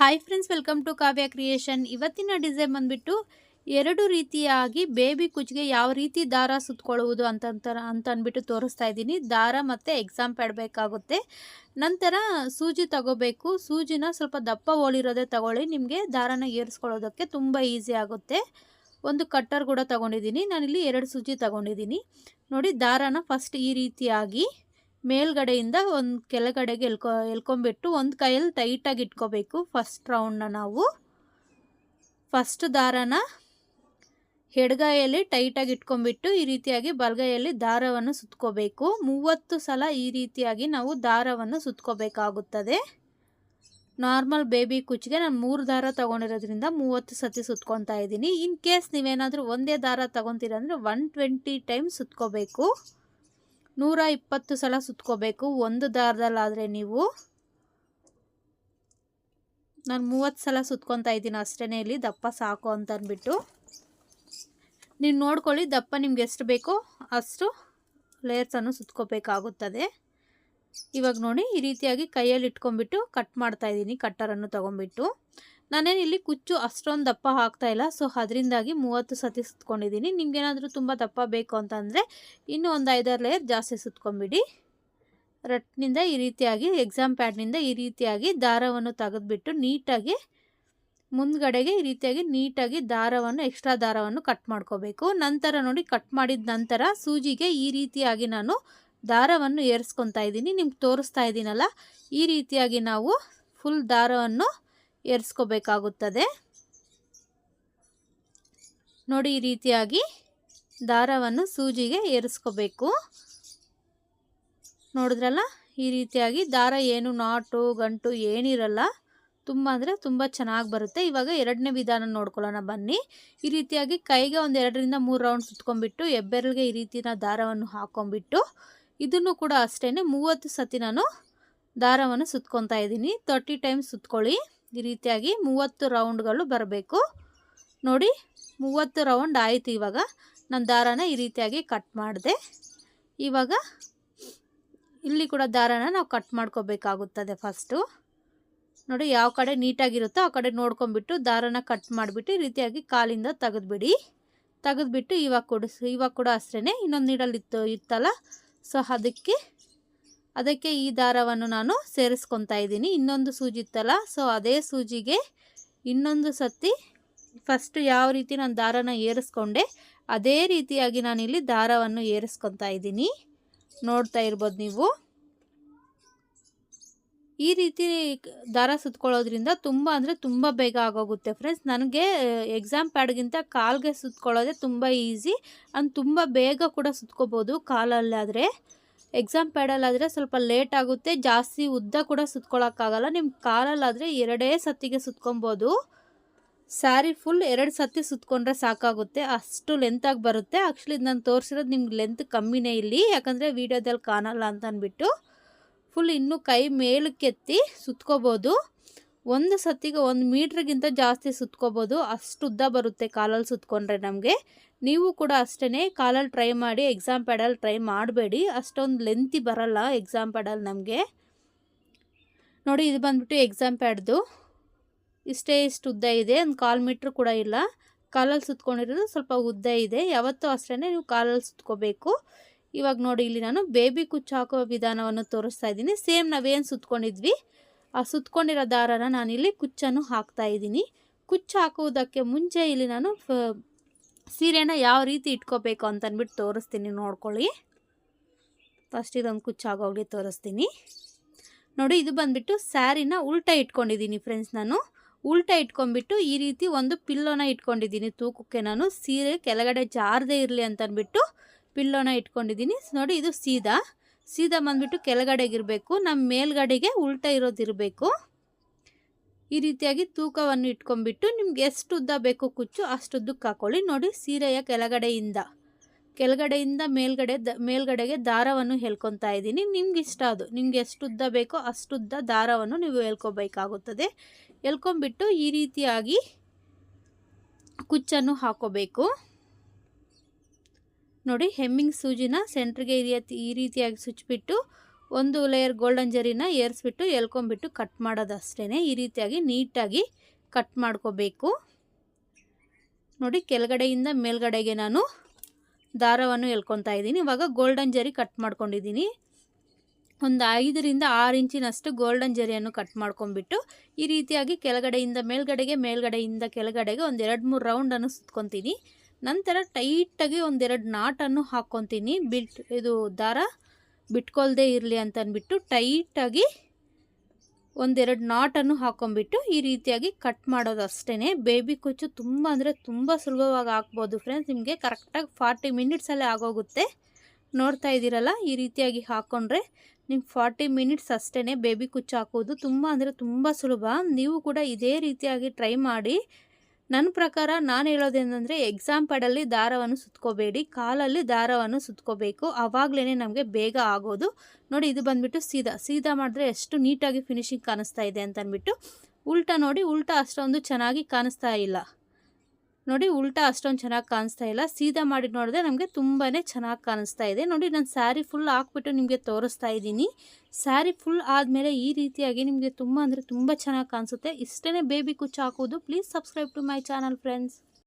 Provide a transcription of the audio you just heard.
Hi friends welcome to Kavya creation ಇವತ್ತಿನ design ಬಂದ್ಬಿಟ್ಟು ಎರಡು ರೀತಿಯಾಗಿ ಬೇಬಿ ಕುಚ್ಗೆ ಯಾವ ರೀತಿ ದಾರ ಸುತ್ತಕೊಳ್ಳುವುದು ಅಂತ ಅಂತ ಅಂದ್ಬಿಟ್ಟು ತೋರಿಸ್ತಾ ಇದ್ದೀನಿ. ದಾರ ಮತ್ತು ಎಕ್ಸಾಮ್ ಪ್ಯಾಡ್ ಬೇಕಾಗುತ್ತೆ. ನಂತರ ಸೂಜಿ ತಗೋಬೇಕು. ಸೂಜಿನ ಸ್ವಲ್ಪ ದಪ್ಪ ಹೋಳಿರೋದೇ ತಗೊಳ್ಳಿ. ನಿಮಗೆ ದಾರನ ಏರಿಸ್ಕೊಳ್ಳೋದಕ್ಕೆ ತುಂಬ ಈಸಿ ಆಗುತ್ತೆ. ಒಂದು ಕಟ್ಟರ್ ಕೂಡ ತಗೊಂಡಿದ್ದೀನಿ. ನಾನಿಲ್ಲಿ ಎರಡು ಸೂಜಿ ತಗೊಂಡಿದ್ದೀನಿ. ನೋಡಿ, ದಾರನ ಫಸ್ಟ್ ಈ ರೀತಿಯಾಗಿ ಮೇಲ್ಗಡೆಯಿಂದ ಒಂದು ಕೆಳಗಡೆಗೆ ಎಲ್ಕೊ ಎಲ್ಕೊಂಬಿಟ್ಟು ಒಂದು ಕೈಯಲ್ಲಿ ಟೈಟಾಗಿ ಇಟ್ಕೋಬೇಕು ಫಸ್ಟ್ ರೌಂಡ್ನ ನಾವು. ಫಸ್ಟ್ ದಾರನ ಎಡಗೈಯಲ್ಲಿ ಟೈಟಾಗಿ ಇಟ್ಕೊಂಬಿಟ್ಟು ಈ ರೀತಿಯಾಗಿ ಬಲಗೈಯಲ್ಲಿ ದಾರವನ್ನು ಸುತ್ಕೋಬೇಕು. ಮೂವತ್ತು ಸಲ ಈ ರೀತಿಯಾಗಿ ನಾವು ದಾರವನ್ನು ಸುತ್ಕೋಬೇಕಾಗುತ್ತದೆ. ನಾರ್ಮಲ್ ಬೇಬಿ ಕುಚ್ಚಿಗೆ ನಾನು ಮೂರು ದಾರ ತೊಗೊಂಡಿರೋದ್ರಿಂದ ಮೂವತ್ತು ಸತಿ ಸುತ್ಕೊತಾ ಇದ್ದೀನಿ. ಇನ್ ಕೇಸ್ ನೀವೇನಾದರೂ ಒಂದೇ ದಾರ ತೊಗೊತೀರಂದರೆ ಒನ್ ಟ್ವೆಂಟಿ ಟೈಮ್ ಸುತ್ಕೋಬೇಕು. ನೂರ ಇಪ್ಪತ್ತು ಸಲ ಸುತ್ಕೋಬೇಕು. ಒಂದು ದಾರದಲ್ಲಾದರೆ ನೀವು ನಾನು ಮೂವತ್ತು ಸಲ ಸುತ್ಕೊತಾ ಇದ್ದೀನಿ ಅಷ್ಟೇ ಇಲ್ಲಿ. ದಪ್ಪ ಸಾಕು ಅಂತ ಅಂದ್ಬಿಟ್ಟು ನೀವು ನೋಡ್ಕೊಳ್ಳಿ, ದಪ್ಪ ನಿಮ್ಗೆ ಎಷ್ಟು ಬೇಕೋ ಅಷ್ಟು ಲೇಯರ್ಸನ್ನು ಸುತ್ಕೋಬೇಕಾಗುತ್ತದೆ. ಇವಾಗ ನೋಡಿ, ಈ ರೀತಿಯಾಗಿ ಕೈಯಲ್ಲಿ ಇಟ್ಕೊಂಡ್ಬಿಟ್ಟು ಕಟ್ ಮಾಡ್ತಾ ಇದ್ದೀನಿ ಕಟ್ಟರನ್ನು ತೊಗೊಂಬಿಟ್ಟು ನಾನೇನು ಇಲ್ಲಿ ಕುಚ್ಚು ಅಷ್ಟೊಂದು ದಪ್ಪ ಹಾಕ್ತಾ ಇಲ್ಲ. ಸೊ ಅದರಿಂದಾಗಿ ಮೂವತ್ತು ಸತಿ ಸುತ್ಕೊಂಡಿದ್ದೀನಿ ನಿಮ್ಗೇನಾದರೂ ತುಂಬ ದಪ್ಪ ಬೇಕು ಅಂತಂದರೆ ಇನ್ನೂ ಒಂದು ಐದಾರು ಲೇಯರ್ ಜಾಸ್ತಿ ಸುತ್ಕೊಂಬಿಡಿ ರಟ್ನಿಂದ ಈ ರೀತಿಯಾಗಿ ಎಕ್ಸಾಮ್ ಪ್ಯಾಡ್ನಿಂದ ಈ ರೀತಿಯಾಗಿ ದಾರವನ್ನು ತೆಗೆದುಬಿಟ್ಟು ನೀಟಾಗಿ, ಮುಂದ್ಗಡೆಗೆ ಈ ರೀತಿಯಾಗಿ ನೀಟಾಗಿ ದಾರವನ್ನು ಎಕ್ಸ್ಟ್ರಾ ದಾರವನ್ನು ಕಟ್ ಮಾಡ್ಕೋಬೇಕು. ನಂತರ ನೋಡಿ ಕಟ್ ಮಾಡಿದ ನಂತರ ಸೂಜಿಗೆ ಈ ರೀತಿಯಾಗಿ ನಾನು ದಾರವನ್ನು ಏರಿಸ್ಕೊತಾ ಇದ್ದೀನಿ ನಿಮ್ಗೆ ತೋರಿಸ್ತಾ ಇದ್ದೀನಲ್ಲ ಈ ರೀತಿಯಾಗಿ ನಾವು ಫುಲ್ ದಾರವನ್ನು ಏರಿಸ್ಕೋಬೇಕಾಗುತ್ತದೆ. ನೋಡಿ, ಈ ರೀತಿಯಾಗಿ ದಾರವನ್ನು ಸೂಜಿಗೆ ಏರಿಸ್ಕೋಬೇಕು. ನೋಡಿದ್ರಲ್ಲ, ಈ ರೀತಿಯಾಗಿ ದಾರ ಏನು ನಾಟು, ಗಂಟು ಏನಿರಲ್ಲ, ತುಂಬ ಅಂದರೆ ತುಂಬ ಚೆನ್ನಾಗಿ ಬರುತ್ತೆ. ಇವಾಗ ಎರಡನೇ ವಿಧಾನ ನೋಡ್ಕೊಳ್ಳೋಣ ಬನ್ನಿ. ಈ ರೀತಿಯಾಗಿ ಕೈಗೆ ಒಂದು ಎರಡರಿಂದ ಮೂರು ರೌಂಡ್ ಸುತ್ಕೊಂಡ್ಬಿಟ್ಟು ಎಬ್ಬೆರಳಿಗೆ ಈ ರೀತಿನ ದಾರವನ್ನು ಹಾಕ್ಕೊಂಬಿಟ್ಟು ಇದನ್ನು ಕೂಡ ಅಷ್ಟೇ ಮೂವತ್ತು ಸತಿ ನಾನು ದಾರವನ್ನು ಸುತ್ಕೊತಾ ಇದ್ದೀನಿ. ತರ್ಟಿ ಟೈಮ್ಸ್ ಸುತ್ಕೊಳ್ಳಿ. ಈ ರೀತಿಯಾಗಿ ಮೂವತ್ತು ರೌಂಡ್ಗಳು ಬರಬೇಕು. ನೋಡಿ, ಮೂವತ್ತು ರೌಂಡ್ ಆಯಿತು ಇವಾಗ. ನಾನು ದಾರಾನ ಈ ರೀತಿಯಾಗಿ ಕಟ್ ಮಾಡಿದೆ. ಇವಾಗ ಇಲ್ಲಿ ಕೂಡ ದಾರಾನ ನಾವು ಕಟ್ ಮಾಡ್ಕೋಬೇಕಾಗುತ್ತದೆ ಫಸ್ಟು. ನೋಡಿ, ಯಾವ ಕಡೆ ನೀಟಾಗಿರುತ್ತೋ ಆ ಕಡೆ ನೋಡ್ಕೊಂಬಿಟ್ಟು ದಾರನ ಕಟ್ ಮಾಡಿಬಿಟ್ಟು ಈ ರೀತಿಯಾಗಿ ಕಾಲಿಂದ ತೆಗೆದುಬಿಡಿ. ತೆಗೆದುಬಿಟ್ಟು ಇವಾಗ ಕೊಡಿಸ್ ಇವಾಗ ಕೂಡ ಅಷ್ಟೇ ಇನ್ನೊಂದು ನೀಡಲಿತ್ತು ಇತ್ತಲ್ಲ? ಸೊ ಅದಕ್ಕೆ ಅದಕ್ಕೆ ಈ ದಾರವನ್ನು ನಾನು ಸೇರಿಸ್ಕೊತಾ ಇದ್ದೀನಿ. ಇನ್ನೊಂದು ಸೂಜಿ ಇತ್ತಲ್ಲ ಸೊ ಅದೇ ಸೂಜಿಗೆ ಇನ್ನೊಂದು ಸತಿ ಫಸ್ಟ್ ಯಾವ ರೀತಿ ನಾನು ದಾರನ ಏರಿಸ್ಕೊಂಡೆ, ಅದೇ ರೀತಿಯಾಗಿ ನಾನಿಲ್ಲಿ ದಾರವನ್ನು ಏರಿಸ್ಕೊತಾ ಇದ್ದೀನಿ. ನೋಡ್ತಾ ಇರ್ಬೋದು ನೀವು. ಈ ರೀತಿ ದಾರ ಸುತ್ಕೊಳ್ಳೋದ್ರಿಂದ ತುಂಬ ಅಂದರೆ ತುಂಬ ಬೇಗ ಆಗೋಗುತ್ತೆ ಫ್ರೆಂಡ್ಸ್ ನನಗೆ ಎಕ್ಸಾಮ್ ಪ್ಯಾಡ್ಗಿಂತ ಕಾಲ್ಗೆ ಸುತ್ಕೊಳ್ಳೋದೇ ತುಂಬ ಈಸಿ ಅಂಡ್ ತುಂಬ ಬೇಗ ಕೂಡ ಸುತ್ಕೋಬೋದು ಕಾಲಲ್ಲಾದರೆ. ಎಕ್ಸಾಮ್ ಪ್ಯಾಡಲ್ಲಾದರೆ ಸ್ವಲ್ಪ ಲೇಟ್ ಆಗುತ್ತೆ. ಜಾಸ್ತಿ ಉದ್ದ ಕೂಡ ಸುತ್ಕೊಳ್ಳೋಕ್ಕಾಗಲ್ಲ ನಿಮ್ಮ ಕಾಲಲ್ಲಾದರೆ ಎರಡೇ ಸತ್ತಿಗೆ ಸುತ್ಕೊಬೋದು. ಸ್ಯಾರಿ ಫುಲ್ ಎರಡು ಸತಿ ಸುತ್ಕೊಂಡ್ರೆ ಸಾಕಾಗುತ್ತೆ. ಅಷ್ಟು ಲೆಂತಾಗಿ ಬರುತ್ತೆ. ಆ್ಯಕ್ಚುಲಿ ನಾನು ತೋರಿಸಿರೋದು ನಿಮ್ಗೆ ಲೆಂತ್ ಕಮ್ಮಿನೇ ಇಲ್ಲಿ. ಯಾಕಂದರೆ ವೀಡಿಯೋದಲ್ಲಿ ಕಾಣಲ್ಲ ಅಂತ ಅಂದ್ಬಿಟ್ಟು ಫುಲ್ ಇನ್ನೂ ಕೈ ಮೇಲಕ್ಕೆತ್ತಿ ಸುತ್ಕೋಬೋದು. ಒಂದು ಸತ್ತಿಗೆ ಒಂದು ಮೀಟ್ರಿಗಿಂತ ಜಾಸ್ತಿ ಸುತ್ಕೋಬೋದು. ಅಷ್ಟು ಉದ್ದ ಬರುತ್ತೆ ಕಾಲಲ್ಲಿ ಸುತ್ಕೊಂಡ್ರೆ ನಮಗೆ. ನೀವು ಕೂಡ ಅಷ್ಟೇ ಕಾಲಲ್ಲಿ ಟ್ರೈ ಮಾಡಿ ಎಕ್ಸಾಮ್ ಪ್ಯಾಡಲ್ಲಿ ಟ್ರೈ ಮಾಡಬೇಡಿ. ಅಷ್ಟೊಂದು ಲೆಂತಿ ಬರಲ್ಲ ಎಕ್ಸಾಮ್ ಪ್ಯಾಡಲ್ಲಿ ನಮಗೆ. ನೋಡಿ, ಇದು ಬಂದುಬಿಟ್ಟು ಎಕ್ಸಾಮ್ ಪ್ಯಾಡ್ದು ಇಷ್ಟೇ ಇಷ್ಟು ಉದ್ದ ಇದೆ. ಒಂದು ಕಾಲು ಮೀಟ್ರ್ ಕೂಡ ಇಲ್ಲ. ಕಾಲಲ್ಲಿ ಸುತ್ಕೊಂಡಿರೋದು ಸ್ವಲ್ಪ ಉದ್ದ ಇದೆ. ಯಾವತ್ತೂ ಅಷ್ಟೇ ನೀವು ಕಾಲಲ್ಲಿ ಸುತ್ಕೋಬೇಕು. ಇವಾಗ ನೋಡಿ, ಇಲ್ಲಿ ನಾನು ಬೇಬಿ ಕುಚ್ಚು ಹಾಕೋ ವಿಧಾನವನ್ನು ತೋರಿಸ್ತಾ ಇದ್ದೀನಿ. ಸೇಮ್ ನಾವೇನು ಸುತ್ಕೊಂಡಿದ್ವಿ. ಆ ಸುತ್ಕೊಂಡಿರೋ ದಾರನ ನಾನಿಲ್ಲಿ ಕುಚ್ಚನ್ನು ಹಾಕ್ತಾ ಇದ್ದೀನಿ. ಕುಚ್ಚು ಹಾಕುವುದಕ್ಕೆ ಮುಂಚೆ ಇಲ್ಲಿ ನಾನು ಸೀರೆನ ಯಾವ ರೀತಿ ಇಟ್ಕೋಬೇಕು ಅಂತನ್ಬಿಟ್ಟು ತೋರಿಸ್ತೀನಿ ನೋಡ್ಕೊಳ್ಳಿ. ಫಸ್ಟ್ ಇದೊಂದು ಕುಚ್ಚು ಆಗೋಗಿ ತೋರಿಸ್ತೀನಿ. ನೋಡಿ, ಇದು ಬಂದುಬಿಟ್ಟು ಸ್ಯಾರಿನ ಉಲ್ಟಾ ಇಟ್ಕೊಂಡಿದ್ದೀನಿ ಫ್ರೆಂಡ್ಸ್ ನಾನು. ಉಲ್ಟಾ ಇಟ್ಕೊಂಡ್ಬಿಟ್ಟು ಈ ರೀತಿ ಒಂದು ಪಿಲ್ಲೋನ ಇಟ್ಕೊಂಡಿದ್ದೀನಿ ತೂಕಕ್ಕೆ. ನಾನು ಸೀರೆ ಕೆಳಗಡೆ ಜಾರದೇ ಇರಲಿ ಅಂತನ್ಬಿಟ್ಟು ಪಿಲ್ಲೋನ ಇಟ್ಕೊಂಡಿದ್ದೀನಿ. ನೋಡಿ, ಇದು ಸೀದಾ. ಸೀದಾ ಬಂದುಬಿಟ್ಟು ಕೆಳಗಡೆಗಿರಬೇಕು ನಮ್ಮ ಮೇಲ್ಗಡೆಗೆ ಉಲ್ಟಾ ಇರೋದಿರಬೇಕು. ಈ ರೀತಿಯಾಗಿ ತೂಕವನ್ನು ಇಟ್ಕೊಂಡ್ಬಿಟ್ಟು ನಿಮ್ಗೆ ಎಷ್ಟು ಉದ್ದ ಬೇಕು ಕುಚ್ಚು ಅಷ್ಟುದ್ದಕ್ಕೆ ಹಾಕೊಳ್ಳಿ. ನೋಡಿ, ಸೀರೆಯ ಕೆಳಗಡೆಯಿಂದ ಕೆಳಗಡೆಯಿಂದ ಮೇಲ್ಗಡೆ ದ, ಮೇಲ್ಗಡೆಗೆ ದಾರವನ್ನು ಹೇಳ್ಕೊತಾ ಇದ್ದೀನಿ. ನಿಮ್ಗೆ ಇಷ್ಟ ಅದು. ನಿಮ್ಗೆ ಎಷ್ಟು ಉದ್ದ ಬೇಕೋ ಅಷ್ಟುದ್ದ ದಾರವನ್ನು ನೀವು ಹೇಳ್ಕೊಬೇಕಾಗುತ್ತದೆ. ಹೇಳ್ಕೊಂಬಿಟ್ಟು ಈ ರೀತಿಯಾಗಿ ಕುಚ್ಚನ್ನು ಹಾಕೋಬೇಕು. ನೋಡಿ ಹೆಮ್ಮಿಂಗ್ ಸೂಜಿನ ಸೆಂಟ್ರಿಗೆ ಈ ರೀತಿ ಈ ರೀತಿಯಾಗಿ ಸುಚ್ಚಿಬಿಟ್ಟು, ಒಂದು ಲೇಯರ್ ಗೋಲ್ಡನ್ ಜರಿನ ಏರಿಸ್ಬಿಟ್ಟು ಎಲ್ಕೊಂಬಿಟ್ಟು ಕಟ್ ಮಾಡೋದಷ್ಟೇ ಈ ರೀತಿಯಾಗಿ ನೀಟಾಗಿ ಕಟ್ ಮಾಡ್ಕೋಬೇಕು. ನೋಡಿ, ಕೆಳಗಡೆಯಿಂದ ಮೇಲ್ಗಡೆಗೆ ನಾನು ದಾರವನ್ನು ಎಳ್ಕೊತಾ ಇದ್ದೀನಿ. ಇವಾಗ ಗೋಲ್ಡನ್ ಜರಿ ಕಟ್ ಮಾಡ್ಕೊಂಡಿದ್ದೀನಿ. ಒಂದು ಐದರಿಂದ ಆರು ಇಂಚಿನಷ್ಟು ಗೋಲ್ಡನ್ ಜರಿಯನ್ನು ಕಟ್ ಮಾಡ್ಕೊಂಬಿಟ್ಟು ಈ ರೀತಿಯಾಗಿ ಕೆಳಗಡೆಯಿಂದ ಮೇಲ್ಗಡೆಗೆ, ಮೇಲ್ಗಡೆಯಿಂದ ಕೆಳಗಡೆಗೆ ಒಂದು ಎರಡು ಮೂರು ರೌಂಡನ್ನು ಸುತ್ಕೊತೀನಿ. ನಂತರ ಟೈಟಾಗಿ ಒಂದೆರಡು ನಾಟನ್ನು ಹಾಕ್ಕೊತೀನಿ ಬಿಟ್, ಇದು ದಾರ ಬಿಟ್ಕೊಳ್ದೇ ಇರಲಿ ಅಂತ ಅಂದ್ಬಿಟ್ಟು ಟೈಟಾಗಿ ಒಂದೆರಡು ನಾಟನ್ನು ಹಾಕೊಂಡ್ಬಿಟ್ಟು ಈ ರೀತಿಯಾಗಿ ಕಟ್ ಮಾಡೋದು ಅಷ್ಟೇ ಬೇಬಿ ಕುಚ್ಚು ತುಂಬ ಅಂದರೆ ತುಂಬ ಸುಲಭವಾಗಿ ಹಾಕ್ಬೋದು ಫ್ರೆಂಡ್ಸ್ ನಿಮಗೆ ಕರೆಕ್ಟಾಗಿ ಫಾರ್ಟಿ ಮಿನಿಟ್ಸಲ್ಲೇ ಆಗೋಗುತ್ತೆ. ನೋಡ್ತಾ ಇದ್ದೀರಲ್ಲ, ಈ ರೀತಿಯಾಗಿ ಹಾಕ್ಕೊಂಡ್ರೆ ನಿಮ್ಗೆ ಫಾರ್ಟಿ ಮಿನಿಟ್ಸ್ ಅಷ್ಟೇ ಬೇಬಿ ಕುಚ್ಚು ಹಾಕೋದು ತುಂಬ ಅಂದರೆ ತುಂಬ ಸುಲಭ. ನೀವು ಕೂಡ ಇದೇ ರೀತಿಯಾಗಿ ಟ್ರೈ ಮಾಡಿ. ನನ್ನ ಪ್ರಕಾರ ನಾನು ಹೇಳೋದೇನೆಂದರೆ ಎಕ್ಸಾಮ್ ಪ್ಯಾಡಲ್ಲಿ ದಾರವನ್ನು ಸುತ್ಕೋಬೇಡಿ, ಕಾಲಲ್ಲಿ ದಾರವನ್ನು ಸುತ್ಕೋಬೇಕು. ಆವಾಗಲೇ ನಮಗೆ ಬೇಗ ಆಗೋದು. ನೋಡಿ ಇದು ಬಂದುಬಿಟ್ಟು ಸೀದಾ. ಸೀದಾ ಮಾಡಿದ್ರೆ ಎಷ್ಟು ನೀಟಾಗಿ ಫಿನಿಶಿಂಗ್ ಕಾಣಿಸ್ತಾ ಇದೆ ಅಂತ ಅಂದ್ಬಿಟ್ಟು ಉಲ್ಟಾ ನೋಡಿ ಉಲ್ಟಾ ಅಷ್ಟೊಂದು ಚೆನ್ನಾಗಿ ಕಾಣಿಸ್ತಾ ಇಲ್ಲ. ನೋಡಿ ಉಲ್ಟಾ ಅಷ್ಟೊಂದು ಚೆನ್ನಾಗಿ ಕಾಣಿಸ್ತಾ ಇಲ್ಲ. ಸೀದಾ ಮಾಡಿ ನೋಡಿದ್ರೆ ನಮಗೆ ತುಂಬಾ ಚೆನ್ನಾಗಿ ಕಾಣಿಸ್ತಾ ಇದೆ. ನೋಡಿ ನಾನು ಸ್ಯಾರಿ ಫುಲ್ ಹಾಕ್ಬಿಟ್ಟು ನಿಮಗೆ ತೋರಿಸ್ತಾ ಇದ್ದೀನಿ. ಸ್ಯಾರಿ ಫುಲ್ ಆದಮೇಲೆ ಈ ರೀತಿಯಾಗಿ ನಿಮಗೆ ತುಂಬ ಅಂದರೆ ತುಂಬ ಚೆನ್ನಾಗಿ ಕಾಣಿಸುತ್ತೆ. ಇಷ್ಟೇ ಬೇಬಿ ಕುಚ್ಚು ಹಾಕೋದು please subscribe to my channel friends.